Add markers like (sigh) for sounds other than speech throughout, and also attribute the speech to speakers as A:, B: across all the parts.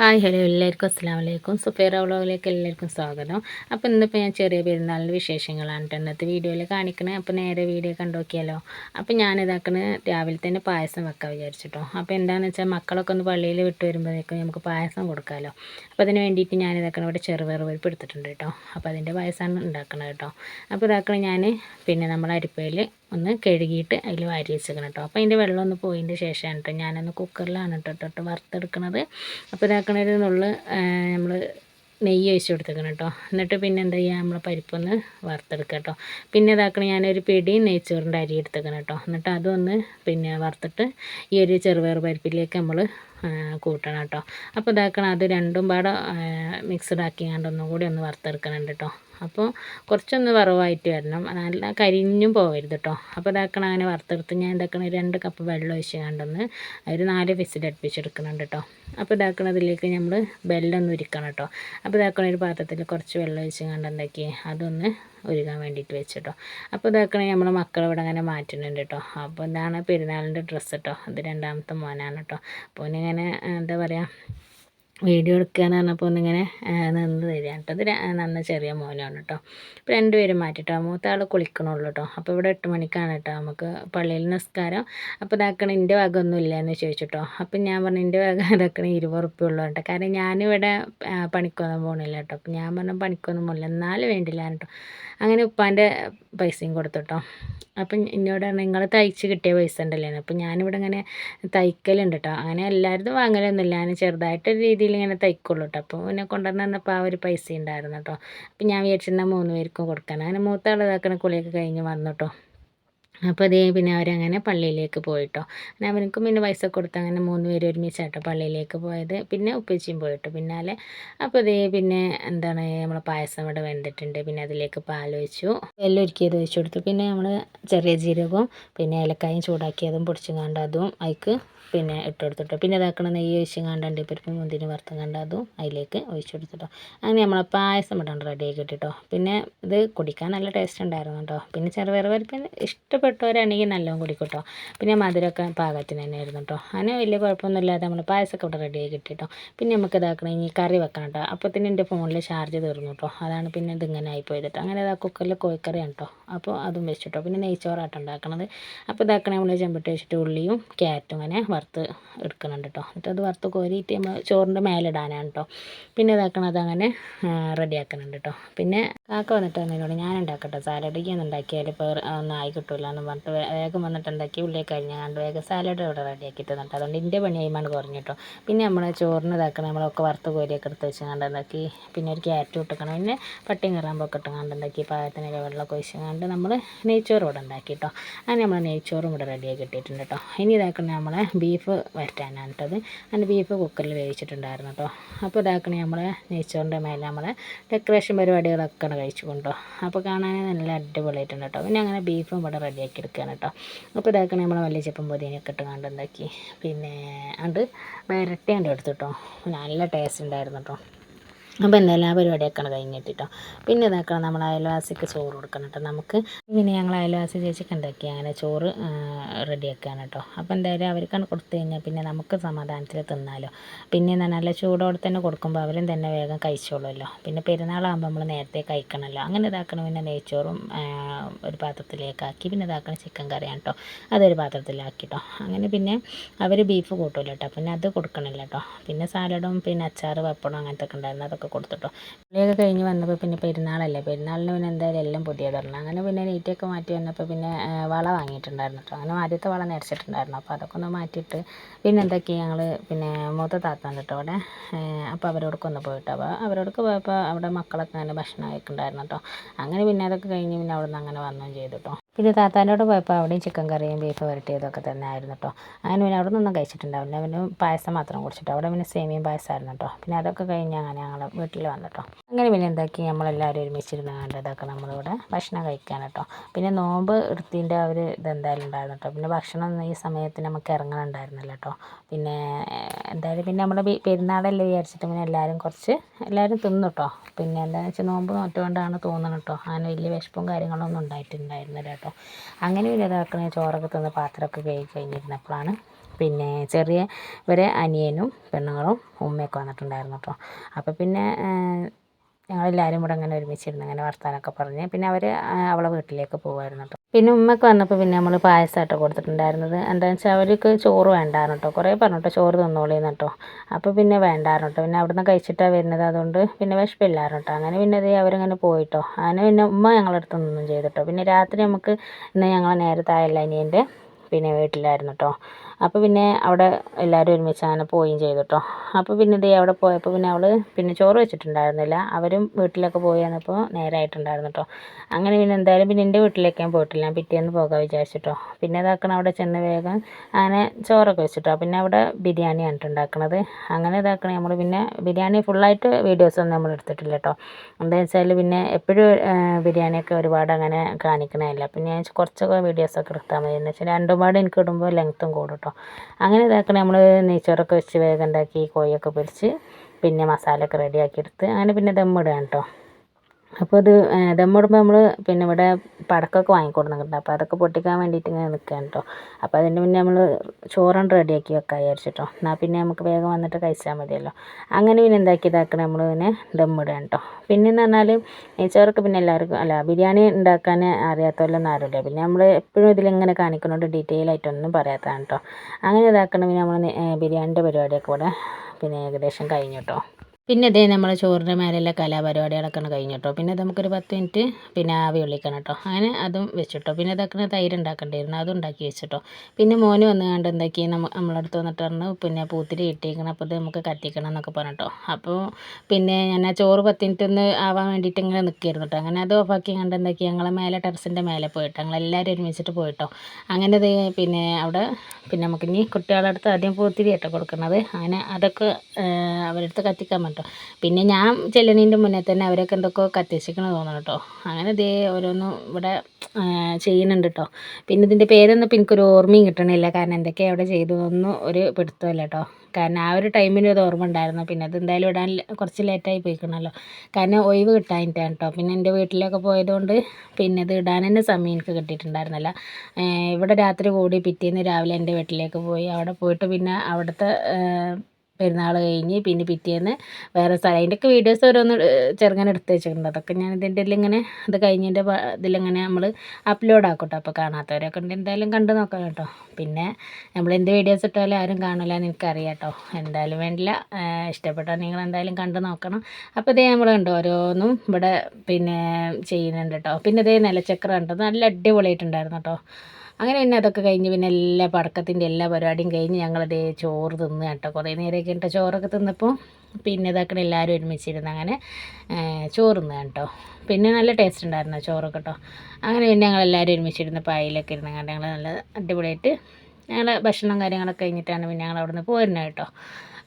A: Hi hello എല്ലാവർക്കും അസ്സാം വലൈക്കും സുഫേറ വ്ളോഗിലേക്ക് എല്ലാവർക്കും സ്വാഗതം. അപ്പോൾ ഇന്നിപ്പോൾ ഞാൻ ചെറിയ പെരുന്നാളിന്റെ വിശേഷങ്ങളാണ് ഇന്നത്തെ വീഡിയോയിൽ കാണിക്കണേ. അപ്പോൾ നേരെ വീഡിയോ കണ്ടു അപ്പോൾ ഞാൻ ഞാനിതാക്കണ രാവിലെ തന്നെ പായസം വെക്കാൻ വിചാരിച്ചിട്ടോ. അപ്പോൾ എന്താണെന്ന് വെച്ചാൽ മക്കളൊക്കെ ഒന്ന് പള്ളിയിൽ വിട്ട് വരുമ്പോഴേക്കും നമുക്ക് പായസം കൊടുക്കാമല്ലോ അപ്പോൾ അതിന് വേണ്ടിയിട്ട് ഞാൻ ഇതാക്കണ ഇവിടെ ചെറുപയർ പരിപ്പ് എടുത്തിട്ടുണ്ട് കേട്ടോ അപ്പോൾ അതിന്റെ പായസമാണ് ഉണ്ടാക്കണത് കേട്ടോ അപ്പോൾ ഇതാക്കണ ഞാൻ പിന്നെ നമ്മൾ അരിപ്പയിൽ ഒന്ന് കഴുകിയിട്ട് അതിൽ വാരി വെച്ചേക്കണം കേട്ടോ. അപ്പോൾ അതിന്റെ വെള്ളം ഒന്ന് പോയതിന്റെ ശേഷമാണ് കേട്ടോ. ഞാനൊന്ന് കുക്കറിലാണ് കേട്ടോ ഇട്ടിട്ട് വറുത്തെടുക്കണത്. അപ്പോൾ ഇതാക്കണൊരു നുള്ള് നമ്മൾ നെയ്യ് ഒഴിച്ച് കൊടുത്തേക്കണം കേട്ടോ. എന്നിട്ട് പിന്നെ എന്താ ചെയ്യുക? നമ്മൾ പരിപ്പൊന്ന് വറുത്തെടുക്കുക കേട്ടോ. പിന്നെ ഇതാക്കണ ഞാനൊരു പിടി നെയ്ച്ചോറിന്റെ അരി എടുത്തേക്കണം കേട്ടോ. എന്നിട്ട് അതൊന്ന് പിന്നെ വറുത്തിട്ട് ഈ ഒരു ചെറുപയർ പരിപ്പിലേക്ക് നമ്മൾ കൂട്ടണം കേട്ടോ. അപ്പോൾ ഇതാക്കണം അത് രണ്ടും പാടെ മിക്സ്ഡ് ആക്കിയാണ്ട് ഒന്നും കൂടി ഒന്ന് വറുത്തെടുക്കണുണ്ട് കേട്ടോ. അപ്പോൾ കുറച്ചൊന്ന് വറവായിട്ട് വരണം. നല്ല കരിഞ്ഞും പോകരുത് കേട്ടോ. അപ്പോൾ ഇതാക്കണം അങ്ങനെ വറുത്തെടുത്ത് ഞാൻ ഇതാക്കണ രണ്ട് കപ്പ് വെള്ളം ഒഴിച്ച് കണ്ടൊന്ന് ഒരു നാല് വിസിൽ കേട്ടോ. അപ്പോൾ ഇതാക്കണതിലേക്ക് നമ്മൾ ബെല്ലൊന്ന് ഉരുക്കണം കേട്ടോ. അപ്പോൾ ഇതാക്കണ ഒരു പാത്രത്തിൽ കുറച്ച് വെള്ളം ഒഴിച്ച് കണ്ട് എന്താക്കി അതൊന്ന് ഒരുങ്ങാൻ വേണ്ടിയിട്ട് വെച്ചിട്ടോ. അപ്പോൾ ഇതാക്കണ നമ്മൾ മക്കൾ ഇവിടെ അങ്ങനെ മാറ്റുന്നുണ്ട് കേട്ടോ. അപ്പോൾ ഇതാണ് പെരുന്നാളിന്റെ ഡ്രസ്സ് കേട്ടോ അത് രണ്ടാമത്തെ മോനാണ് കേട്ടോ. അപ്പോൾ ഇങ്ങനെ എന്താ പറയുക വീഡിയോ എടുക്കുകയെന്ന് പറഞ്ഞപ്പോൾ ഒന്നിങ്ങനെ നിന്ന് തരികയാണ് കേട്ടോ ഇത് നന്ന ചെറിയ മോനാണ് കേട്ടോ അപ്പോൾ രണ്ടുപേരും മാറ്റിട്ടോ. മൂത്ത ആൾ കുളിക്കണുള്ളൂ കേട്ടോ അപ്പോൾ ഇവിടെ എട്ട് മണിക്കാണ് കേട്ടോ നമുക്ക് പള്ളിയിൽ നിസ്കാരം. അപ്പോൾ ഇതാക്കണം എന്റെ ഭാഗമൊന്നും ഇല്ല എന്ന് ചോദിച്ചിട്ടോ അപ്പം ഞാൻ പറഞ്ഞു എന്റെ വക (laughs) ഇതാക്കണേ ഇരുപത് ഉറുപ്പ്യ ഉള്ളൂ കേട്ടോ കാരണം ഞാനിവിടെ പണിക്കൊന്നും പോകണില്ല കേട്ടോ അപ്പം ഞാൻ പറഞ്ഞു പണിക്കൊന്നും പോകില്ല എന്നാലും വേണ്ടില്ല കേട്ടോ അങ്ങനെ ഉപ്പാന്റെ പൈസയും കൊടുത്തു അപ്പം എന്നോട് പറഞ്ഞു നിങ്ങൾ തയ്ച്ച് കിട്ടിയ പൈസ ഉണ്ടല്ലേ? അപ്പം ഞാനിവിടെ ഇങ്ങനെ തയ്ക്കലുണ്ട് കേട്ടോ അങ്ങനെ എല്ലാവരും വാങ്ങലൊന്നുമില്ല. ഞാൻ ചെറുതായിട്ടൊരു രീതിയിൽ ഇങ്ങനെ തയ്ക്കുള്ളൂ കേട്ടോ അപ്പോൾ എന്നെ കൊണ്ടുവന്ന് തന്നപ്പോൾ ആ ഒരു പൈസ ഉണ്ടായിരുന്നു കേട്ടോ അപ്പം ഞാൻ വിചാരിച്ചിരുന്ന മൂന്ന് പേർക്കും കൊടുക്കാൻ. അങ്ങനെ മൂത്ത ഇതാക്കണ കുളിയൊക്കെ കഴിഞ്ഞ് വന്നു കേട്ടോ അപ്പോൾ അതേ പിന്നെ അവരങ്ങനെ പള്ളിയിലേക്ക് പോയിട്ടോ. അങ്ങനെ അവനക്കും പിന്നെ പൈസ കൊടുത്ത് അങ്ങനെ മൂന്ന് പേര് ഒരുമിച്ചാട്ടോ പള്ളിയിലേക്ക് പോയത്. പിന്നെ ഉപ്പച്ചിയും പോയിട്ടോ പിന്നാലെ. അപ്പോൾ അതേ പിന്നെ എന്താണ് നമ്മൾ പായസം ഇവിടെ വെന്തിട്ടുണ്ട്. പിന്നെ അതിലേക്ക് പാൽ വെച്ചു എല്ലാം ഒരുക്കിയത് വെച്ചു കൊടുത്തു. പിന്നെ നമ്മൾ ചെറിയ ജീരകവും പിന്നെ ഏലക്കായും ചൂടാക്കിയതും പൊടിച്ചും അതും അതിക്ക് പിന്നെ ഇട്ട് കൊടുത്തിട്ടോ. പിന്നെ ഇതാക്കണ നെയ്യ് ഒഴിച്ച് കണ്ട് ഇപ്പം മുന്തിരി വറുത്തും കണ്ട് അതും അതിലേക്ക് ഒഴിച്ചു കൊടുത്തിട്ടോ. അങ്ങനെ നമ്മളെ പായസം ഇടാണ്ട് റെഡി ആക്കി പിന്നെ ഇത് കുടിക്കാൻ നല്ല ടേസ്റ്റ് ഉണ്ടായിരുന്നു കേട്ടോ. പിന്നെ ചെറുപയർ പരിപ്പ് ഇഷ്ടപ്പെട്ടവരാണെങ്കിൽ നല്ലോണം കൂടി കേട്ടോ പിന്നെ മധുരമൊക്കെ പാകത്തിന് തന്നെ ആയിരുന്നു കേട്ടോ അങ്ങനെ വലിയ കുഴപ്പമൊന്നുമില്ലാതെ നമ്മൾ പായസമൊക്കെ ഇവിടെ റെഡി കിട്ടി കേട്ടോ പിന്നെ നമുക്ക് ഇതാക്കണം ഇനി കറി വെക്കണം കേട്ടോ അപ്പോൾ തന്നെ എന്റെ ഫോണിൽ ചാർജ് തീർന്നു കേട്ടോ അതാണ് പിന്നെ ഇതിങ്ങനെ ആയിപ്പോയത് കേട്ടോ അങ്ങനെ ഇതാ കുക്കറിൽ കോഴിക്കറിയാണ് കേട്ടോ അപ്പോൾ അതും വെച്ചു കേട്ടോ പിന്നെ നെയ്ച്ചോറാട്ടോ ഉണ്ടാക്കണത്. അപ്പോൾ ഇതാക്കണേ നമ്മൾ ചെമ്പിട്ട് വെച്ചിട്ട് ഉള്ളിയും ക്യാരറ്റും അങ്ങനെ വറുത്ത് എടുക്കുന്നുണ്ട് കേട്ടോ എന്നിട്ട് അത് വറുത്ത് കോരിയിട്ട് നമ്മൾ ചോറിന്റെ മേലിടാനാണ് കേട്ടോ പിന്നെ ഇതാക്കണത് അങ്ങനെ റെഡിയാക്കുന്നുണ്ട് കേട്ടോ പിന്നെ കാക്ക വന്നിട്ട് എന്നോട് ഞാൻ ഉണ്ടാക്കട്ടെ. സാലഡ് ഒന്ന് ഉണ്ടാക്കിയാൽ ഇപ്പോൾ ഒന്നും ആയി കിട്ടില്ല എന്ന് പറഞ്ഞിട്ട് വേഗം വന്നിട്ട് ഉണ്ടാക്കി ഉള്ളിലേക്ക് കഴിഞ്ഞാണ്ട് വേഗം സാലഡ് ഇവിടെ റെഡിയാക്കിയിട്ട് തന്നിട്ട് അതുകൊണ്ട് എന്റെ പണി ആയിമാണ് കുറഞ്ഞു കേട്ടോ. പിന്നെ നമ്മൾ ചോറിന് ഇതാക്കണം നമ്മളൊക്കെ വറുത്ത് കോരിയൊക്കെ എടുത്ത് വെച്ച് കണ്ട് ഉണ്ടാക്കി പിന്നെ ഒരു ക്യാരറ്റ് ഇട്ടിക്കണം പിന്നെ പട്ടിയും കറാമ്പൊക്കെ ഇട്ട് കണ്ട് ഉണ്ടാക്കി പാകത്തിനൊക്കെ വെള്ളമൊക്കെ കണ്ട് നമ്മൾ നെയ്ച്ചോറ് ഇവിടെ ഉണ്ടാക്കി കേട്ടോ. അങ്ങനെ നമ്മൾ നെയ്ച്ചോറും ഇവിടെ റെഡിയാക്കി ഇട്ടിട്ടുണ്ട് കേട്ടോ. ഇനി ഇതാക്കണേ നമ്മളെ ബീഫ് വരട്ടാനാണ് കേട്ടത്. അതിന്റെ ബീഫ് കുക്കറിൽ വേവിച്ചിട്ടുണ്ടായിരുന്നു കേട്ടോ. അപ്പോൾ ഇതാക്കണേ നമ്മളെ നെയ്ച്ചോറിന്റെ മേലെ നമ്മളെ ഡെക്കറേഷൻ പരിപാടികളൊക്കെ കഴിച്ചു കൊണ്ടോ. അപ്പോൾ കാണാൻ നല്ല അടിപൊളിയായിട്ടുണ്ട് കേട്ടോ. പിന്നെ അങ്ങനെ ബീഫും ഇവിടെ റെഡിയാക്കി എടുക്കുകയാണ് കേട്ടോ. അപ്പോൾ ഇതാക്കണേ നമ്മൾ മല്ലിച്ചപ്പം ചെപ്പം പൊതിനൊക്കെ ഇട്ട് കണ്ട് എന്താക്കി. പിന്നെ അത് വരട്ടിയാണ്ട് എടുത്തു കേട്ടോ. നല്ല ടേസ്റ്റ് ഉണ്ടായിരുന്നു കേട്ടോ. അപ്പോൾ എന്തായാലും ആ പരിപാടിയൊക്കെയാണ് കഴിഞ്ഞിട്ടോ പിന്നെ ഇതാക്കണം നമ്മൾ അയൽവാസിക്ക് ചോറ് കൊടുക്കണം കേട്ടോ നമുക്ക്. പിന്നെ ഞങ്ങൾ അയൽവാസി ചേച്ചിക്ക് ഉണ്ടാക്കി അങ്ങനെ ചോറ് റെഡിയാക്കുകയാണ് കേട്ടോ. അപ്പോൾ എന്തായാലും അവർക്കാണ് കൊടുത്തു കഴിഞ്ഞാൽ പിന്നെ നമുക്ക് സമാധാനത്തിൽ തിന്നാലോ. പിന്നെ നല്ല ചൂടോടെ തന്നെ കൊടുക്കുമ്പോൾ അവരും തന്നെ വേഗം കഴിച്ചോളുമല്ലോ. പിന്നെ പെരുന്നാളാകുമ്പോൾ നമ്മൾ നേരത്തെ കഴിക്കണമല്ലോ. അങ്ങനെ ഇതാക്കണം പിന്നെ നെയ്ച്ചോറും ഒരു പാത്രത്തിലേക്കാക്കി പിന്നെ ഇതാക്കണം ചിക്കൻ കറിയാണ് കേട്ടോ. അതൊരു പാത്രത്തിലാക്കിട്ടോ അങ്ങനെ പിന്നെ അവർ ബീഫ് കൂട്ടുമല്ലോ കേട്ടോ. പിന്നെ അത് കൊടുക്കണമല്ലോ കേട്ടോ. പിന്നെ സാലഡും പിന്നെ അച്ചാർ പപ്പടം അങ്ങനത്തെ ഒക്കെ ഉണ്ടായിരുന്നു അതൊക്കെ കൊടുത്തിട്ടോ. പുള്ളിയൊക്കെ കഴിഞ്ഞ് വന്നപ്പോൾ പിന്നെ പെരുന്നാളല്ലേ. പെരുന്നാളിന് പിന്നെ എന്തായാലും എല്ലാം പുതിയ തരണം അങ്ങനെ പിന്നെ നീറ്റൊക്കെ മാറ്റി വന്നപ്പോൾ പിന്നെ വള വാങ്ങിയിട്ടുണ്ടായിരുന്നു കേട്ടോ അങ്ങനെ ആദ്യത്തെ വള നിരച്ചിട്ടുണ്ടായിരുന്നു അപ്പോൾ അതൊക്കെ ഒന്ന് മാറ്റിയിട്ട് പിന്നെ എന്തൊക്കെയാണ് ഞങ്ങൾ പിന്നെ മൂത്ത താത്താൻ കേട്ടോ അവിടെ. അപ്പോൾ അവരോടൊക്കെ ഒന്ന് പോയിട്ട് അപ്പോൾ അവരോടൊക്കെ പോയപ്പോൾ അവിടെ മക്കളൊക്കെ അങ്ങനെ ഭക്ഷണം കഴിക്കുന്നുണ്ടായിരുന്നു കേട്ടോ അങ്ങനെ പിന്നെ അതൊക്കെ കഴിഞ്ഞ് പിന്നെ അവിടെ നിന്ന് അങ്ങനെ വന്നു ചെയ്തു കേട്ടോ പിന്നെ താത്താന്റെ പോയപ്പോൾ അവിടെയും ചിക്കൻ കറിയും ബീഫ് വരട്ടിയതൊക്കെ തന്നെ ആയിരുന്നു കേട്ടോ അങ്ങനെ പിന്നെ അവിടെ നിന്നൊന്നും കഴിച്ചിട്ടുണ്ടാവില്ല. പിന്നെ പായസം മാത്രം കുടിച്ചിട്ട്. അവിടെ പിന്നെ സേമിയും പായസമായിരുന്നു കേട്ടോ പിന്നെ അതൊക്കെ കഴിഞ്ഞ് അങ്ങനെ ഞങ്ങൾ വീട്ടിൽ വന്നിട്ടോ അങ്ങനെ പിന്നെ എന്താക്കി? നമ്മളെല്ലാവരും ഒരുമിച്ചിരുന്ന് കണ്ടതൊക്കെ നമ്മളിവിടെ ഭക്ഷണം കഴിക്കാൻ കേട്ടോ പിന്നെ നോമ്പ് എടുത്തിന്റെ അവർ ഇതെന്തായാലും ഉണ്ടായിരുന്നു കേട്ടോ പിന്നെ ഭക്ഷണം ഈ സമയത്ത് നമുക്ക് ഇറങ്ങണുണ്ടായിരുന്നില്ല കേട്ടോ പിന്നെ എന്തായാലും പിന്നെ നമ്മുടെ പെരുന്നാളല്ലേ വിചാരിച്ചിട്ട് പിന്നെ എല്ലാവരും കുറച്ച് എല്ലാവരും തിന്നു കേട്ടോ പിന്നെ എന്താണെന്ന് വെച്ചാൽ നോമ്പ് നോറ്റുകൊണ്ടാണ് തോന്നുന്നത് കേട്ടോ അങ്ങനെ വലിയ വിശപ്പും കാര്യങ്ങളൊന്നും ഉണ്ടായിട്ടുണ്ടായിരുന്നില്ല കേട്ടോ. അങ്ങനെ ഒരു ഇതാക്കണ ചോറൊക്കെ തിന്ന് പാത്രമൊക്കെ കഴുകി കഴിഞ്ഞിരുന്നപ്പോഴാണ് പിന്നെ ചെറിയ ഇവരെ അനിയനും പെണ്ണുങ്ങളും ഉമ്മയൊക്കെ വന്നിട്ടുണ്ടായിരുന്നു കേട്ടോ. അപ്പോൾ പിന്നെ ഞങ്ങളെല്ലാവരും കൂടെ അങ്ങനെ ഒരുമിച്ചിരുന്ന് അങ്ങനെ വർത്താനമൊക്കെ പറഞ്ഞ് പിന്നെ അവർ അവളെ വീട്ടിലേക്ക് പോകുമായിരുന്നു കേട്ടോ. പിന്നെ ഉമ്മക്ക് വന്നപ്പോൾ പിന്നെ നമ്മൾ പായസമായിട്ട് കൊടുത്തിട്ടുണ്ടായിരുന്നത്. എന്താണെന്ന് വെച്ചാൽ അവർക്ക് ചോറ് വേണ്ടായിരുന്നു കേട്ടോ കുറേ പറഞ്ഞു കേട്ടോ ചോറ് തിന്നോളിന്ന് കേട്ടോ അപ്പോൾ പിന്നെ വേണ്ടായിരുന്നു കേട്ടോ പിന്നെ അവിടുന്ന് കഴിച്ചിട്ടാണ് വരുന്നത്. അതുകൊണ്ട് പിന്നെ വിശപ്പില്ലായിരുന്നു കേട്ടോ അങ്ങനെ പിന്നെ അത് അവരങ്ങനെ പോയിട്ടോ. അങ്ങനെ പിന്നെ ഉമ്മ ഞങ്ങളുടെ നിന്നും ചെയ്തിട്ടോ. പിന്നെ രാത്രി നമുക്ക് ഇന്ന് ഞങ്ങൾ നേരത്തെ ആയല്ല അനിയന്റെ പിന്നെ വീട്ടിലായിരുന്നു കേട്ടോ അപ്പോൾ പിന്നെ അവിടെ എല്ലാവരും ഒരുമിച്ച് അങ്ങനെ പോവുകയും ചെയ്തു കേട്ടോ അപ്പോൾ പിന്നെ ദേ അവിടെ പോയപ്പോൾ പിന്നെ അവൾ പിന്നെ ചോറ് വെച്ചിട്ടുണ്ടായിരുന്നില്ല. അവരും വീട്ടിലൊക്കെ പോയി വന്നപ്പോൾ നേരമായിട്ടുണ്ടായിരുന്നു കേട്ടോ അങ്ങനെ പിന്നെ എന്തായാലും പിന്നെ എന്റെ വീട്ടിലേക്ക് ഞാൻ പോയിട്ടില്ല. പിറ്റേന്ന് പോകാൻ വിചാരിച്ചിട്ടോ പിന്നെ ഇതാക്കണം അവിടെ ചെന്ന് വേഗം അങ്ങനെ ചോറൊക്കെ വെച്ചിട്ടോ പിന്നെ അവിടെ ബിരിയാണി ഉണ്ടാക്കണത് അങ്ങനെ ഇതാക്കണം നമ്മൾ പിന്നെ ബിരിയാണി ഫുള്ളായിട്ട് വീഡിയോസൊന്നും നമ്മൾ എടുത്തിട്ടില്ല കേട്ടോ എന്താണെന്ന് വെച്ചാൽ പിന്നെ എപ്പോഴും ബിരിയാണിയൊക്കെ ഒരുപാട് അങ്ങനെ കാണിക്കണമല്ല പിന്നെ ഞാൻ കുറച്ചൊക്കെ വീഡിയോസൊക്കെ എടുത്താൽ മതി. എന്ന് വെച്ചാൽ രണ്ടും പാട് എനിക്ക് ഇടുമ്പോൾ ലെങ്ത്തും കൂടും കേട്ടോ അങ്ങനെ ഇതാക്കണ നമ്മൾ നെയ്ച്ചോറൊക്കെ വെച്ച് വേഗം ഉണ്ടാക്കി കോഴിയൊക്കെ പൊരിച്ച് പിന്നെ മസാലയൊക്കെ റെഡിയാക്കി എടുത്ത് അങ്ങനെ പിന്നെ ദമ്മിടുകയാണ് കേട്ടോ. അപ്പോൾ അത് ദമ്മിടുമ്പോൾ നമ്മൾ പിന്നെ ഇവിടെ പടക്കമൊക്കെ വാങ്ങിക്കൊടുക്കുന്നുണ്ട് അപ്പോൾ അതൊക്കെ പൊട്ടിക്കാൻ വേണ്ടിയിട്ട് ഇങ്ങനെ നിൽക്കുകയാണ് കേട്ടോ അപ്പോൾ അതിന് മുന്നേ നമ്മൾ ചോറും റെഡിയാക്കി വെക്കാം വിചാരിച്ചിട്ടോ. എന്നാൽ പിന്നെ നമുക്ക് വേഗം വന്നിട്ട് കഴിച്ചാൽ മതിയല്ലോ. അങ്ങനെ പിന്നെ എന്താക്കി ഇതാക്കണം നമ്മൾ പിന്നെ ദമ്മിടുകയാണ് കേട്ടോ പിന്നെയെന്ന് പറഞ്ഞാൽ നെയ്ച്ചോറൊക്കെ പിന്നെ എല്ലാവർക്കും അല്ല ബിരിയാണി ഉണ്ടാക്കാൻ അറിയാത്തവരൊന്നും ആരുമില്ല. പിന്നെ നമ്മൾ എപ്പോഴും ഇതിലിങ്ങനെ കാണിക്കുന്നുണ്ട് ഡീറ്റെയിൽ ആയിട്ടൊന്നും പറയാത്തതാണ് കേട്ടോ അങ്ങനെ ഇതാക്കണം പിന്നെ നമ്മൾ ബിരിയാണിന്റെ പരിപാടിയൊക്കെ ഇവിടെ പിന്നെ ഏകദേശം കഴിഞ്ഞു കേട്ടോ പിന്നെ ഇതേ നമ്മൾ ചോറിന്റെ മേലെയുള്ള കലാപരിപാടികളൊക്കെ കഴിഞ്ഞു കേട്ടോ. പിന്നെ നമുക്കൊരു പത്ത് മിനിറ്റ് പിന്നെ ആവി ഉള്ളിക്കണം കേട്ടോ. അങ്ങനെ അതും വെച്ചിട്ടോ. പിന്നെ ഇതൊക്കെ തൈര് ഉണ്ടാക്കേണ്ടിയിരുന്നു. അതും ഉണ്ടാക്കി വെച്ചിട്ടോ. പിന്നെ മോന് വന്ന് കണ്ട് എന്താക്കി നമ്മ നമ്മളടുത്ത് വന്നിട്ട് പറഞ്ഞു പിന്നെ പൂത്തിരി കിട്ടിയിരിക്കണം അപ്പോൾ ഇത് നമുക്ക് കത്തിക്കണം എന്നൊക്കെ പറഞ്ഞിട്ടോ അപ്പോൾ പിന്നെ ഞാൻ ആ ചോറ് പത്ത് മിനിറ്റ് ഒന്ന് ആവാൻ വേണ്ടിയിട്ട് ഇങ്ങനെ നിൽക്കിയിരുന്നു കേട്ടോ. അങ്ങനെ അത് ഓഫാക്കി കണ്ട് എന്താക്കി ഞങ്ങളെ മേലെ ടെറസിന്റെ മേലെ പോയിട്ട് ഞങ്ങളെല്ലാവരും ഒരുമിച്ചിട്ട് പോയിട്ടോ. അങ്ങനെ ഇത് പിന്നെ അവിടെ പിന്നെ നമുക്ക് ഇനി കുട്ടികളുടെ അടുത്ത് ആദ്യം പൂത്തിരി കേട്ടോ കൊടുക്കുന്നത് അങ്ങനെ അതൊക്കെ അവരടുത്ത് കത്തിക്കാൻ പറ്റും പിന്നെ ഞാൻ ചെല്ലണീന്റെ മുന്നേ തന്നെ അവരൊക്കെ എന്തൊക്കെയോ കത്തിച്ചിരിക്കണം തോന്നണം കേട്ടോ. അങ്ങനെ ഇതേ ഓരോന്നും ഇവിടെ ചെയ്യുന്നുണ്ട് കേട്ടോ. പിന്നെ ഇതിന്റെ പേരൊന്നും ഇപ്പം എനിക്കൊരു ഓർമ്മയും കിട്ടണില്ല. കാരണം എന്തൊക്കെയാണ് അവിടെ ചെയ്തതൊന്നും ഒരു പിടുത്തമല്ല കേട്ടോ. കാരണം ആ ഒരു ടൈമിന് അത് ഓർമ്മ ഉണ്ടായിരുന്നു. പിന്നെ അത് എന്തായാലും ഇടാൻ കുറച്ച് ലേറ്റായി പോയിക്കണല്ലോ. കാരണം ഒഴിവ് കിട്ടാനിട്ടാണ് കേട്ടോ. പിന്നെ എന്റെ വീട്ടിലൊക്കെ പോയതുകൊണ്ട് പിന്നെ ഇത് ഇടാൻ തന്നെ സമയം എനിക്ക് കിട്ടിയിട്ടുണ്ടായിരുന്നില്ല. ഇവിടെ രാത്രി കൂടി പിറ്റേന്ന് രാവിലെ എന്റെ വീട്ടിലേക്ക് പോയി. അവിടെ പോയിട്ട് പിന്നെ അവിടുത്തെ പെരുന്നാൾ കഴിഞ്ഞ് പിന്നെ പിറ്റേന്ന് വേറെ സ്ഥലം. അതിന്റെയൊക്കെ വീഡിയോസ് ഓരോന്ന് ചെറുങ്ങനെ എടുത്ത് വെച്ചിട്ടുണ്ട്. അതൊക്കെ ഞാൻ ഇതിന്റെ ഇങ്ങനെ ഇത് കഴിഞ്ഞതിന്റെ ഇതിലിങ്ങനെ നമ്മൾ അപ്ലോഡ് ആക്കും കേട്ടോ അപ്പോൾ കാണാത്തവരൊക്കെ ഉണ്ട് എന്തായാലും കണ്ടു നോക്കാം കേട്ടോ പിന്നെ നമ്മൾ എന്ത് വീഡിയോസ് ഇട്ടാലും ആരും കാണില്ല എന്ന് എനിക്കറിയാം കേട്ടോ എന്തായാലും വേണ്ടില്ല. ഇഷ്ടപ്പെട്ടാൽ നിങ്ങൾ എന്തായാലും കണ്ടു നോക്കണം. അപ്പോൾ ഇതേ നമ്മൾ കണ്ടോ ഓരോന്നും ഇവിടെ പിന്നെ ചെയ്യുന്നുണ്ട് കേട്ടോ പിന്നെ ഇതേ നിലച്ചക്രം ഉണ്ട് നല്ല അടിപൊളിയായിട്ടുണ്ടായിരുന്നു കേട്ടോ അങ്ങനെ പിന്നെ അതൊക്കെ കഴിഞ്ഞ് പിന്നെ എല്ലാ പടക്കത്തിന്റെ എല്ലാ പരിപാടിയും കഴിഞ്ഞ് ഞങ്ങളതേ ചോറ് തിന്ന് കേട്ടോ. കുറേ നേരമൊക്കെ കേട്ടോ ചോറൊക്കെ തിന്നപ്പോൾ പിന്നെ ഇതാക്കണ എല്ലാവരും ഒരുമിച്ചിരുന്ന് അങ്ങനെ ചോറ് തിന്നു കേട്ടോ. പിന്നെ നല്ല ടേസ്റ്റ് ഉണ്ടായിരുന്നു ചോറൊക്കെ കേട്ടോ. അങ്ങനെ പിന്നെ ഞങ്ങളെല്ലാവരും ഒരുമിച്ചിരുന്ന് പായലൊക്കെ ഇരുന്ന് കണ്ട് ഞങ്ങൾ നല്ല അടിപൊളിയായിട്ട് ഞങ്ങൾ ഭക്ഷണം കാര്യങ്ങളൊക്കെ കഴിഞ്ഞിട്ടാണ് പിന്നെ ഞങ്ങൾ അവിടെ നിന്ന് പോരുന്നത് കേട്ടോ.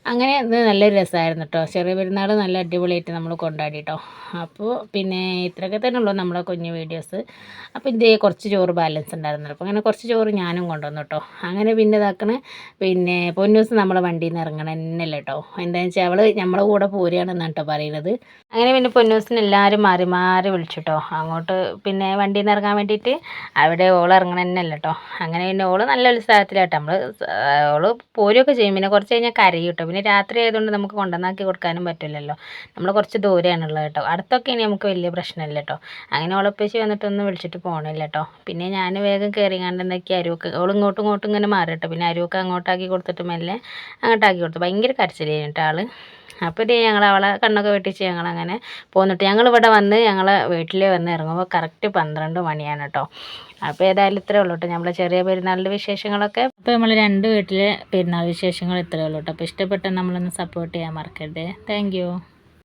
A: അങ്ങനെ നല്ല നല്ലൊരു രസമായിരുന്നു കേട്ടോ ചെറിയ പെരുന്നാൾ നല്ല അടിപൊളിയായിട്ട് നമ്മൾ കൊണ്ടാടി കേട്ടോ അപ്പോൾ പിന്നെ ഇത്രയൊക്കെ തന്നെ ഉള്ളൂ നമ്മളെ കുഞ്ഞു വീഡിയോസ്. അപ്പോൾ ഇതേ കുറച്ച് ചോറ് ബാലൻസ് ഉണ്ടായിരുന്നു. അപ്പോൾ അങ്ങനെ കുറച്ച് ചോറ് ഞാനും കൊണ്ടുവന്നു കേട്ടോ അങ്ങനെ പിന്നെ ഇതാക്കണേ. പിന്നെ പൊന്നൂസ് നമ്മളെ വണ്ടിയിൽ നിന്ന് ഇറങ്ങണം എന്നല്ല കേട്ടോ എന്താണെന്ന് വെച്ചാൽ അവൾ നമ്മളെ കൂടെ പോരുകയാണെന്നാണ് കേട്ടോ പറയുന്നത് അങ്ങനെ പിന്നെ പൊന്നൂസിന് എല്ലാവരും മാറി മാറി വിളിച്ചിട്ടോ അങ്ങോട്ട് പിന്നെ വണ്ടിയിൽ നിന്ന് ഇറങ്ങാൻ വേണ്ടിയിട്ട് അവിടെ ഓൾ ഇറങ്ങണം എന്നല്ല കേട്ടോ അങ്ങനെ പിന്നെ ഓൾ നല്ല ഉത്സാഹത്തിലാട്ടോ. നമ്മൾ ഓൾ പോരുകയൊക്കെ ചെയ്യും. പിന്നെ കുറച്ച് കഴിഞ്ഞാൽ കരയും കേട്ടോ പിന്നെ രാത്രി ആയതുകൊണ്ട് നമുക്ക് കൊണ്ടുവന്നാക്കി കൊടുക്കാനും പറ്റില്ലല്ലോ. നമ്മൾ കുറച്ച് ദൂരെയാണുള്ളത് കേട്ടോ. അടുത്തൊക്കെ ഇനി നമുക്ക് വലിയ പ്രശ്നമില്ല കേട്ടോ. അങ്ങനെ ഓളപ്പേശി വന്നിട്ടൊന്നും വിളിച്ചിട്ട് പോകണില്ല കേട്ടോ. പിന്നെ ഞാൻ വേഗം കയറി കണ്ട് എന്താക്കി അരുവൊക്കെ ഓൾ ഇങ്ങോട്ടും ഇങ്ങോട്ടും ഇങ്ങനെ മാറി കേട്ടോ. പിന്നെ അരുവൊക്കെ അങ്ങോട്ടാക്കി കൊടുത്തിട്ട് മെല്ലെ അങ്ങോട്ടാക്കി കൊടുത്തു. ഭയങ്കര കരച്ചിലായിരുന്നു കേട്ടോ ആൾ അപ്പോൾ ഇതേ ഞങ്ങൾ അവളെ കണ്ണൊക്കെ വെട്ടിച്ച് ഞങ്ങളങ്ങനെ പോന്നിട്ട് ഞങ്ങൾ ഇവിടെ വന്ന് ഞങ്ങൾ വീട്ടിൽ വന്ന് ഇറങ്ങുമ്പോൾ കറക്റ്റ് പന്ത്രണ്ട് മണിയാണ് കേട്ടോ. അപ്പോൾ ഏതായാലും ഇത്രേ ഉള്ളൂ കേട്ടോ. നമ്മളെ ചെറിയ പെരുന്നാളിന്റെ വിശേഷങ്ങളൊക്കെ. അപ്പോൾ നമ്മൾ രണ്ട് വീട്ടിലെ പെരുന്നാൾ വിശേഷങ്ങൾ ഇത്രേ ഉള്ളൂ കേട്ടോ. അപ്പോൾ ഇഷ്ടപ്പെട്ട നമ്മളൊന്ന് സപ്പോർട്ട് ചെയ്യാൻ മറക്കരുത്. താങ്ക്